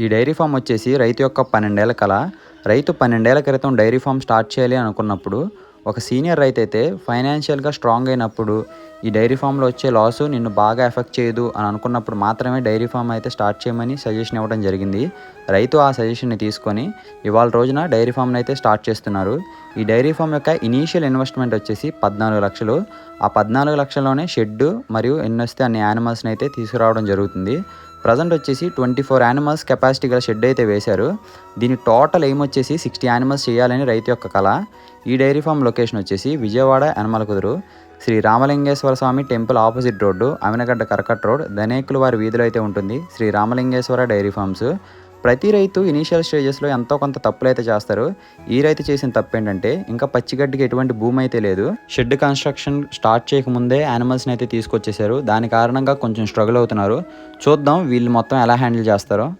ఈ dairy form వచ్చేసి రైతు యొక్క పన్నెండేళ్ళ కళ. రైతు పన్నెండేళ్ళ క్రితం డైరీ ఫామ్ స్టార్ట్ చేయాలి అనుకున్నప్పుడు ఒక సీనియర్ రైతు అయితే ఫైనాన్షియల్గా స్ట్రాంగ్ అయినప్పుడు ఈ డైరీ ఫామ్లో వచ్చే లాసు నిన్ను బాగా ఎఫెక్ట్ చేయదు అని అనుకున్నప్పుడు మాత్రమే డైరీ ఫామ్ అయితే స్టార్ట్ చేయమని సజెషన్ ఇవ్వడం జరిగింది. రైతు ఆ సజెషన్ని తీసుకొని ఇవాళ రోజున డైరీ ఫామ్ని అయితే స్టార్ట్ చేస్తున్నారు. ఈ డైరీ ఫామ్ యొక్క ఇనీషియల్ ఇన్వెస్ట్మెంట్ వచ్చేసి పద్నాలుగు లక్షలు. ఆ పద్నాలుగు లక్షల్లోనే షెడ్ మరియు ఎన్నొస్తే అన్ని యానిమల్స్ని అయితే తీసుకురావడం జరుగుతుంది. ప్రజెంట్ వచ్చేసి ట్వంటీ ఫోర్ యానిమల్స్ కెపాసిటీ గల షెడ్ అయితే వేశారు. దీని టోటల్ ఎయిమ్ వచ్చేసి సిక్స్టీ యానిమల్స్ చేయాలని రైతు యొక్క కళ ఈ డైరీ ఫామ్ లొకేషన్ వచ్చేసి Vijayawada Yanamalakuduru. Shri Ramalingeswara Swamy temple opposite road Aminagadda కరకట్ road దనేకులు వారి వీధిలో అయితే ఉంటుంది శ్రీ రామలింగేశ్వర డైరీ ఫార్మ్స్ ప్రతి రైతు ఇనీషియల్ స్టేజెస్లో ఎంతో కొంత తప్పులు అయితే చేస్తారు. ఈ రైతు చేసిన తప్పు ఏంటంటే ఇంకా పచ్చిగడ్డికి ఎటువంటి భూమి అయితే లేదు. షెడ్ కన్స్ట్రక్షన్ స్టార్ట్ చేయకముందే యానిమల్స్ని అయితే తీసుకొచ్చేసారు దాని కారణంగా కొంచెం స్ట్రగుల్ అవుతున్నారు. చూద్దాం వీళ్ళు మొత్తం ఎలా హ్యాండిల్ చేస్తారో.